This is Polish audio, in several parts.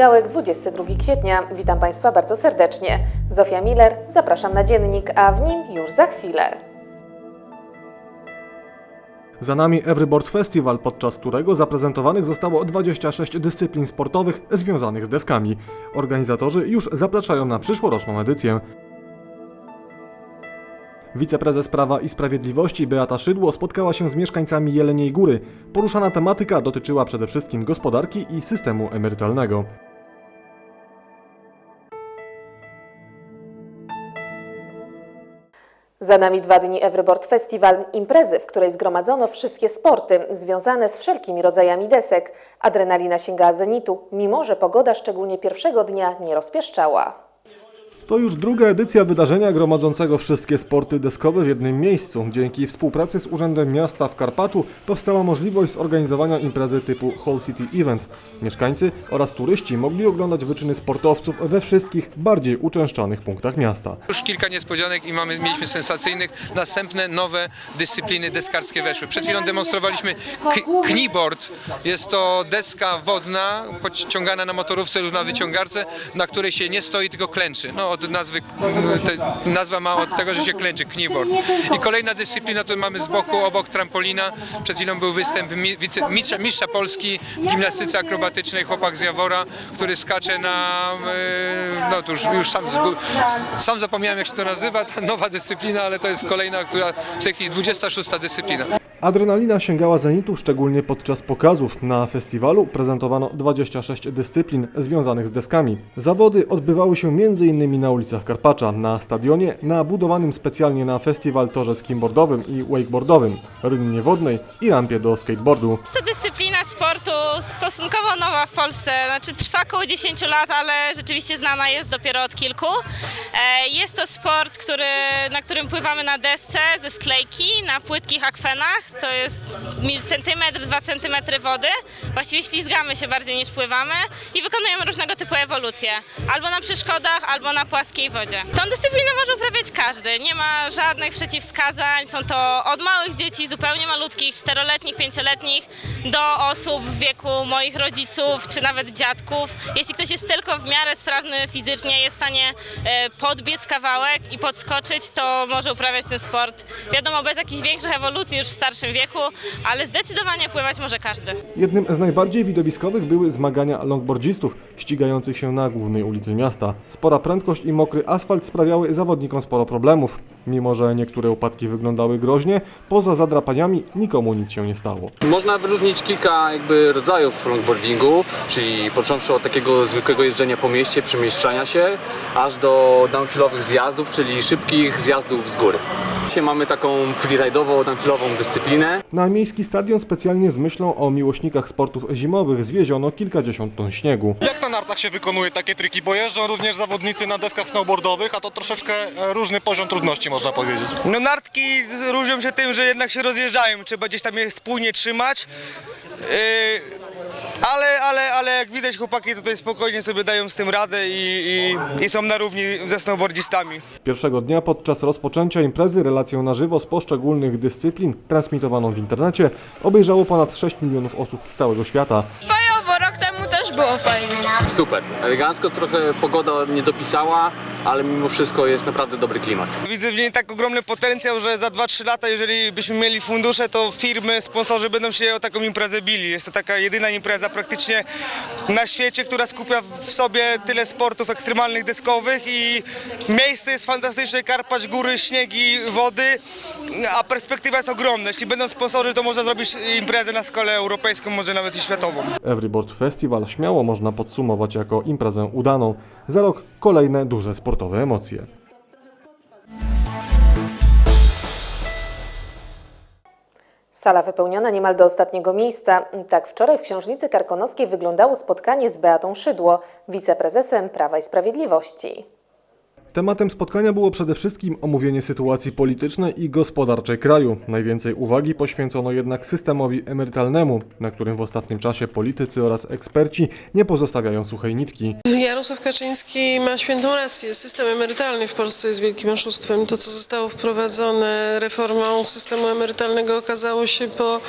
Poniedziałek, 22 kwietnia. Witam Państwa bardzo serdecznie. Zofia Miller, zapraszam na dziennik, a w nim już za chwilę. Za nami Everyboard Festival, podczas którego zaprezentowanych zostało 26 dyscyplin sportowych związanych z deskami. Organizatorzy już zapraszają na przyszłoroczną edycję. Wiceprezes Prawa i Sprawiedliwości Beata Szydło spotkała się z mieszkańcami Jeleniej Góry. Poruszana tematyka dotyczyła przede wszystkim gospodarki i systemu emerytalnego. Za nami dwa dni Everboard Festival, imprezy, w której zgromadzono wszystkie sporty związane z wszelkimi rodzajami desek. Adrenalina sięgała zenitu, mimo że pogoda szczególnie pierwszego dnia nie rozpieszczała. To już druga edycja wydarzenia gromadzącego wszystkie sporty deskowe w jednym miejscu. Dzięki współpracy z Urzędem Miasta w Karpaczu powstała możliwość zorganizowania imprezy typu Whole City Event. Mieszkańcy oraz turyści mogli oglądać wyczyny sportowców we wszystkich bardziej uczęszczanych punktach miasta. Już kilka niespodzianek i mamy, mieliśmy sensacyjnych. Następne nowe dyscypliny deskarskie weszły. Przed chwilą demonstrowaliśmy kniboard. Jest to deska wodna, podciągana na motorówce lub na wyciągarce, na której się nie stoi, tylko klęczy. No od nazwy, te, nazwa ma od tego, że się klęczy, kniboard. I kolejna dyscyplina, to mamy z boku, obok trampolina. Przed chwilą był występ mi, wice, mistrza, mistrza Polski w gimnastyce akrobatycznej, chłopak z Jawora, który skacze na, e, no to już, już sam, sam zapomniałem jak się to nazywa, ta nowa dyscyplina, ale to jest kolejna, która w tej chwili 26 dyscyplina. Adrenalina sięgała zenitu szczególnie podczas pokazów. Na festiwalu prezentowano 26 dyscyplin związanych z deskami. Zawody odbywały się m.in. na ulicach Karpacza, na stadionie, na budowanym specjalnie na festiwal torze skimboardowym i wakeboardowym, rynnie wodnej i rampie do skateboardu. To dyscyplina sportu stosunkowo nowa w Polsce, znaczy trwa około 10 lat, ale rzeczywiście znana jest dopiero od kilku. E, Jest to sport, który, na którym pływamy na desce ze sklejki, na płytkich akwenach, to jest centymetr, dwa centymetry wody. Właściwie ślizgamy się bardziej niż pływamy i wykonujemy różnego typu ewolucje, albo na przeszkodach, albo na płaskiej wodzie. Tą dyscyplinę może uprawiać każdy, nie ma żadnych przeciwwskazań, są to od małych dzieci, zupełnie malutkich, czteroletnich, pięcioletnich, do osób w wieku moich rodziców, czy nawet dziadków. Jeśli ktoś jest tylko w miarę sprawny fizycznie, jest w stanie e, podbiec kawałek i podskoczyć, to może uprawiać ten sport. Wiadomo, bez jakichś większych ewolucji już w starszym wieku, ale zdecydowanie pływać może każdy. Jednym z najbardziej widowiskowych były zmagania longboardzistów ścigających się na głównej ulicy miasta. Spora prędkość i mokry asfalt sprawiały zawodnikom sporo problemów. Mimo, że niektóre upadki wyglądały groźnie, poza zadrapaniami nikomu nic się nie stało. Można wyróżnić kilka jakby rodzajów longboardingu, czyli począwszy od takiego zwykłego jeżdżenia po mieście, przemieszczania się, aż do downhillowych zjazdów, czyli szybkich zjazdów z góry. Dzisiaj mamy taką freeride'ową, downhillową dyscyplinę. Na miejski stadion specjalnie z myślą o miłośnikach sportów zimowych zwieziono kilkadziesiąt ton śniegu. Jak na nartach się wykonuje takie triki? Bo jeżdżą również zawodnicy na deskach snowboardowych, a to troszeczkę e, różny poziom trudności można powiedzieć. No nartki różnią się tym, że jednak się rozjeżdżają, trzeba gdzieś tam je spójnie trzymać. Yy, ale, ale, ale jak widać chłopaki tutaj spokojnie sobie dają z tym radę i, i, i są na równi ze snowboardzistami. Pierwszego dnia podczas rozpoczęcia imprezy relację na żywo z poszczególnych dyscyplin transmitowaną w internecie obejrzało ponad 6 milionów osób z całego świata. Fajowo, rok temu też było fajnie. Super, elegancko, trochę pogoda nie dopisała, ale mimo wszystko jest naprawdę dobry klimat. Widzę w niej tak ogromny potencjał, że za 2-3 lata, jeżeli byśmy mieli fundusze, to firmy, sponsorzy będą się o taką imprezę bili. Jest to taka jedyna impreza praktycznie na świecie, która skupia w sobie tyle sportów ekstremalnych deskowych i miejsce jest fantastyczne, Karpacz, góry, śniegi, wody, a perspektywa jest ogromna. Jeśli będą sponsorzy, to można zrobić imprezę na skalę europejską, może nawet i światową. Everyboard Festival śmiało można podsumować jako imprezę udaną. Za rok kolejne duże sportowe emocje. Sala wypełniona niemal do ostatniego miejsca. Tak wczoraj w Książnicy Karkonoskiej wyglądało spotkanie z Beatą Szydło, wiceprezesem Prawa i Sprawiedliwości. Tematem spotkania było przede wszystkim omówienie sytuacji politycznej i gospodarczej kraju. Najwięcej uwagi poświęcono jednak systemowi emerytalnemu, na którym w ostatnim czasie politycy oraz eksperci nie pozostawiają suchej nitki. Jarosław Kaczyński ma świętą rację. System emerytalny w Polsce jest wielkim oszustwem. To, co zostało wprowadzone reformą systemu emerytalnego, okazało się po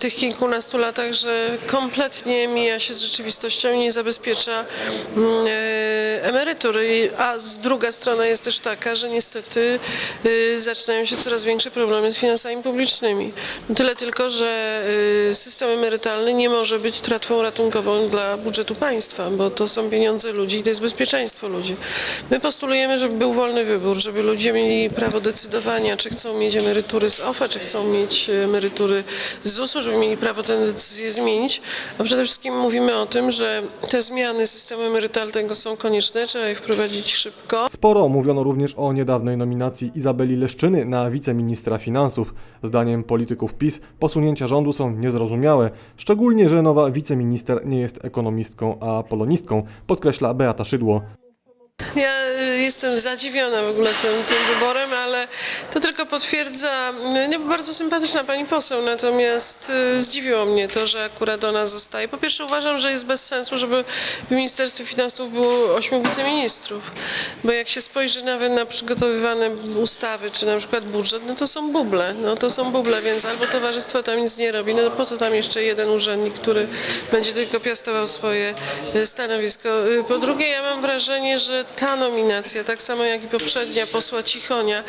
tych kilkunastu latach, że kompletnie mija się z rzeczywistością i nie zabezpiecza mm, e, emerytur. A druga strona jest też taka, że niestety e, zaczynają się coraz większe problemy z finansami publicznymi. Tyle tylko, że e, system emerytalny nie może być tratwą ratunkową dla budżetu państwa, bo to są pieniądze ludzi i to jest bezpieczeństwo ludzi. My postulujemy, żeby był wolny wybór, żeby ludzie mieli prawo decydowania, czy chcą mieć emerytury z OFE, czy chcą mieć emerytury z ZUS-u, żeby mieli prawo tę decyzję zmienić. A przede wszystkim mówimy o tym, że te zmiany systemu emerytalnego są konieczne, trzeba je wprowadzić szybko. Sporo mówiono również o niedawnej nominacji Izabeli Leszczyny na wiceministra finansów. Zdaniem polityków PiS posunięcia rządu są niezrozumiałe, szczególnie, że nowa wiceminister nie jest ekonomistką, a polonistką, podkreśla Beata Szydło. Ja y, jestem zadziwiona w ogóle tym, tym wyborem, ale to tylko potwierdza, y, nie, bardzo sympatyczna pani poseł, natomiast y, zdziwiło mnie to, że akurat ona zostaje. Po pierwsze uważam, że jest bez sensu, żeby w Ministerstwie Finansów było ośmiu wiceministrów, bo jak się spojrzy nawet na przygotowywane ustawy, czy na przykład budżet, no to są buble, no to są buble, więc albo towarzystwo tam nic nie robi, no to po co tam jeszcze jeden urzędnik, który będzie tylko piastował swoje stanowisko. Po drugie, ja mam wrażenie, że ta nominacja, tak samo jak i poprzednia posła Cichonia,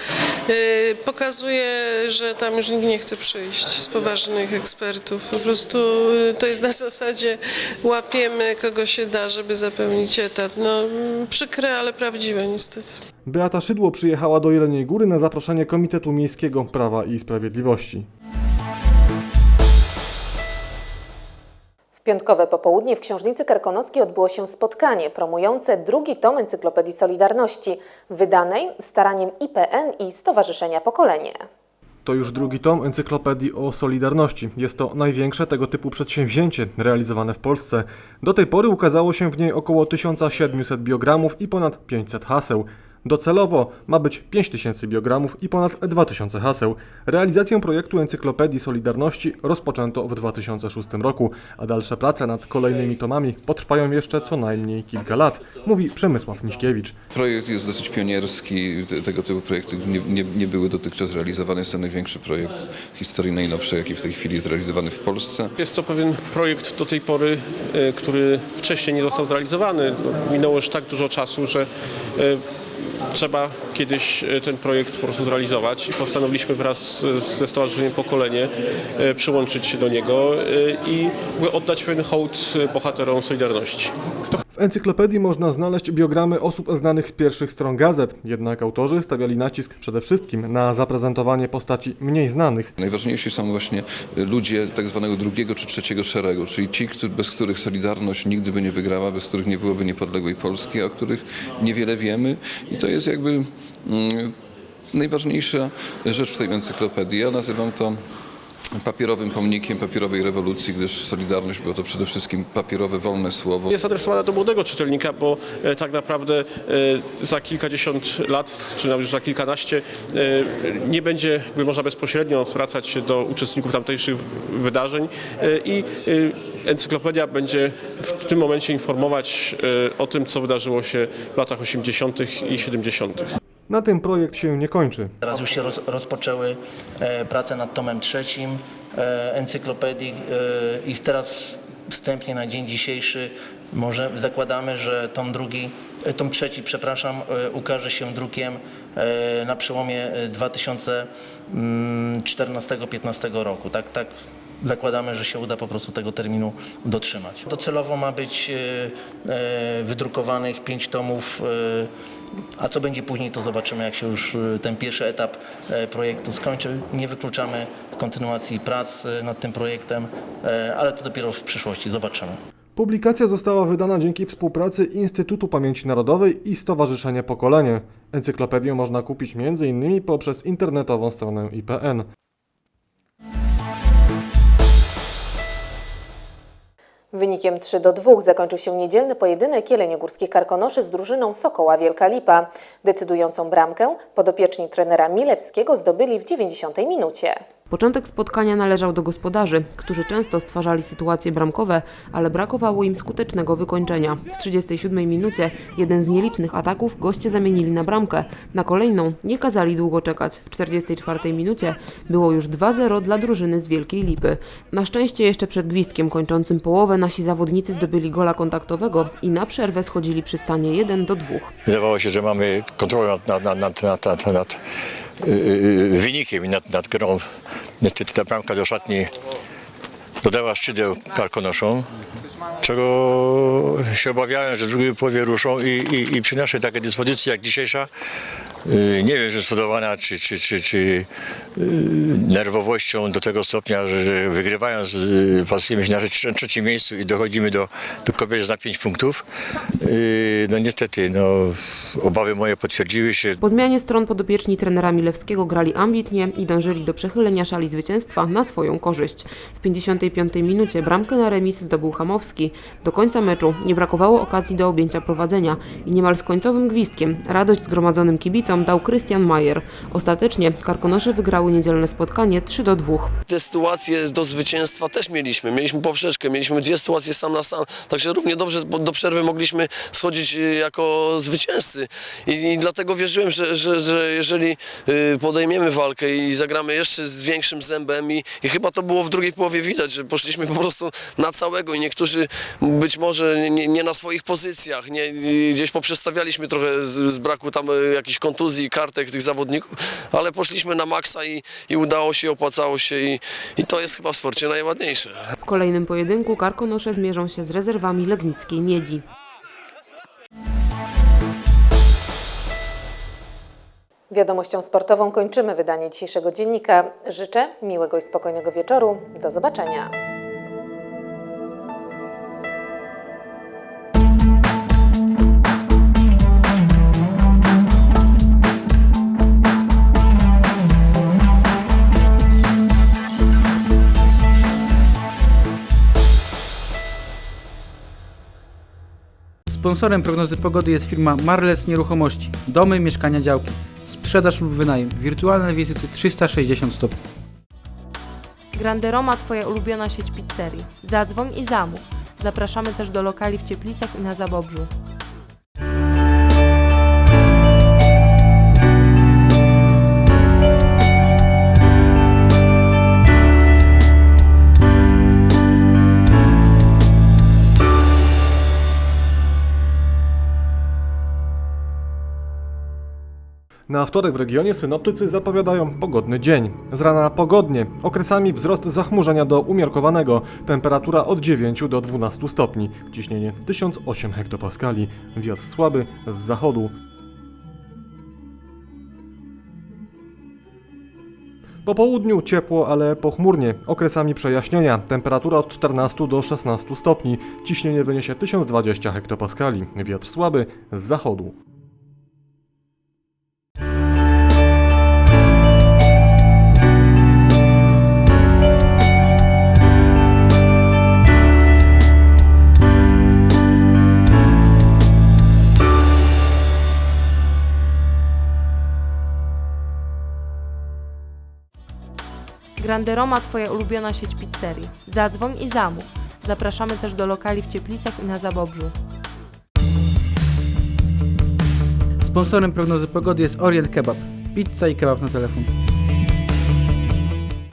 y, pokazuje, że tam już nikt nie chce przyjść z poważnych ekspertów. Po prostu y, to jest na zasadzie łapiemy kogo się da, żeby zapełnić etat. No przykre, ale prawdziwe niestety. Beata Szydło przyjechała do Jeleniej Góry na zaproszenie Komitetu Miejskiego Prawa i Sprawiedliwości. Piątkowe popołudnie w Książnicy Karkonoskiej odbyło się spotkanie promujące drugi tom Encyklopedii Solidarności, wydanej staraniem IPN i Stowarzyszenia Pokolenie. To już drugi tom Encyklopedii o Solidarności. Jest to największe tego typu przedsięwzięcie realizowane w Polsce. Do tej pory ukazało się w niej około 1700 biogramów i ponad 500 haseł. Docelowo ma być 5000 biogramów i ponad 2000 haseł. Realizację projektu Encyklopedii Solidarności rozpoczęto w 2006 roku, a dalsze prace nad kolejnymi tomami potrwają jeszcze co najmniej kilka lat, mówi Przemysław Miśkiewicz. Projekt jest dosyć pionierski, te- tego typu projekty nie, nie, nie były dotychczas realizowane. Jest to największy projekt w historii najnowszej, jaki w tej chwili jest realizowany w Polsce. Jest to pewien projekt do tej pory, e, który wcześniej nie został zrealizowany. No, Minęło już tak dużo czasu, że e, trzeba kiedyś e, ten projekt po prostu zrealizować i postanowiliśmy wraz ze Stowarzyszeniem Pokolenie e, przyłączyć się do niego e, i oddać pewien hołd bohaterom Solidarności. W encyklopedii można znaleźć biogramy osób znanych z pierwszych stron gazet, jednak autorzy stawiali nacisk przede wszystkim na zaprezentowanie postaci mniej znanych. Najważniejsi są właśnie ludzie tak zwanego drugiego czy trzeciego szeregu, czyli ci, bez których Solidarność nigdy by nie wygrała, bez których nie byłoby niepodległej Polski, a o których niewiele wiemy. I to jest jakby mm, najważniejsza rzecz w tej encyklopedii. Ja nazywam to papierowym pomnikiem papierowej rewolucji, gdyż Solidarność było to przede wszystkim papierowe, wolne słowo. Jest adresowana do młodego czytelnika, bo e, tak naprawdę e, za kilkadziesiąt lat, czy nawet już za kilkanaście, e, nie będzie można bezpośrednio zwracać się do uczestników tamtejszych wydarzeń i encyklopedia będzie w tym momencie informować o tym, co wydarzyło się w latach 80. i 70. Na tym projekt się nie kończy. Teraz już się roz, rozpoczęły e, prace nad tomem trzecim e, encyklopedii e, i teraz wstępnie na dzień dzisiejszy może zakładamy, że tom drugi, e, tom trzeci, przepraszam, e, ukaże się drukiem e, na przełomie e, 2014-15 roku. Tak, tak zakładamy, że się uda po prostu tego terminu dotrzymać. Docelowo ma być e, e, wydrukowanych pięć tomów, e, a co będzie później, to zobaczymy, jak się już ten pierwszy etap projektu skończy. Nie wykluczamy kontynuacji prac nad tym projektem, ale to dopiero w przyszłości, zobaczymy. Publikacja została wydana dzięki współpracy Instytutu Pamięci Narodowej i Stowarzyszenia Pokolenie. Encyklopedię można kupić m.in. poprzez internetową stronę IPN. Wynikiem 3 do 2 zakończył się niedzielny pojedynek jeleniogórskich karkonoszy z drużyną Sokoła Wielka Lipa. Decydującą bramkę podopieczni trenera Milewskiego zdobyli w 90 minucie. Początek spotkania należał do gospodarzy, którzy często stwarzali sytuacje bramkowe, ale brakowało im skutecznego wykończenia. W 37 minucie jeden z nielicznych ataków goście zamienili na bramkę. Na kolejną nie kazali długo czekać. W 44 minucie było już 2-0 dla drużyny z Wielkiej Lipy. Na szczęście jeszcze przed gwizdkiem kończącym połowę nasi zawodnicy zdobyli gola kontaktowego i na przerwę schodzili przy stanie 1 do 2. Wydawało się, że mamy kontrolę nad, nad, nad, nad, nad, nad, nad yy, wynikiem i nad, nad grą. Niestety ta bramka do szatni dodała szczydeł karkonoszom, czego się obawiałem, że w drugiej połowie ruszą i, i, i przy naszej takiej dyspozycji jak dzisiejsza, yy, nie wiem, że spowodowana czy, czy, czy, czy yy, nerwowością do tego stopnia, że, że wygrywając yy, pasujemy się na trzecim, miejscu i dochodzimy do, do kobiet na 5 punktów. No niestety, no, obawy moje potwierdziły się. Po zmianie stron podopieczni trenera Milewskiego grali ambitnie i dążyli do przechylenia szali zwycięstwa na swoją korzyść. W 55 minucie bramkę na remis zdobył Hamowski. Do końca meczu nie brakowało okazji do objęcia prowadzenia i niemal z końcowym gwizdkiem radość zgromadzonym kibicom dał Krystian Majer. Ostatecznie Karkonosze wygrały niedzielne spotkanie 3 do 2. Te sytuacje do zwycięstwa też mieliśmy. Mieliśmy poprzeczkę, mieliśmy dwie sytuacje sam na sam, także równie dobrze do przerwy mogliśmy schodzić y, jako zwycięzcy. I, i dlatego wierzyłem, że, że, że jeżeli y, podejmiemy walkę i zagramy jeszcze z większym zębem i, i chyba to było w drugiej połowie widać, że poszliśmy po prostu na całego i niektórzy być może nie, nie na swoich pozycjach, nie, gdzieś poprzestawialiśmy trochę z, z braku tam y, jakichś kontuzji, kartek tych zawodników, ale poszliśmy na maksa i, i udało się, opłacało się i, i to jest chyba w sporcie najładniejsze. W kolejnym pojedynku Karkonosze zmierzą się z rezerwami Legnickiej Miedzi. Wiadomością sportową kończymy wydanie dzisiejszego dziennika. Życzę miłego i spokojnego wieczoru. Do zobaczenia. Sponsorem prognozy pogody jest firma Marles Nieruchomości. Domy, mieszkania, działki. Sprzedaż lub wynajem. Wirtualne wizyty 360 stopni. Grande Roma Twoja ulubiona sieć pizzerii. Zadzwoń i zamów. Zapraszamy też do lokali w Cieplicach i na Zabobrzu. Na wtorek w regionie synoptycy zapowiadają pogodny dzień. Z rana pogodnie, okresami wzrost zachmurzenia do umiarkowanego, temperatura od 9 do 12 stopni, ciśnienie 1008 hektopaskali, wiatr słaby z zachodu. Po południu ciepło, ale pochmurnie, okresami przejaśnienia, temperatura od 14 do 16 stopni, ciśnienie wyniesie 1020 hektopaskali, wiatr słaby z zachodu. Grande Roma Twoja ulubiona sieć pizzerii. Zadzwoń i zamów. Zapraszamy też do lokali w Cieplicach i na Zabobrzu. Sponsorem prognozy pogody jest Orient Kebab. Pizza i kebab na telefon.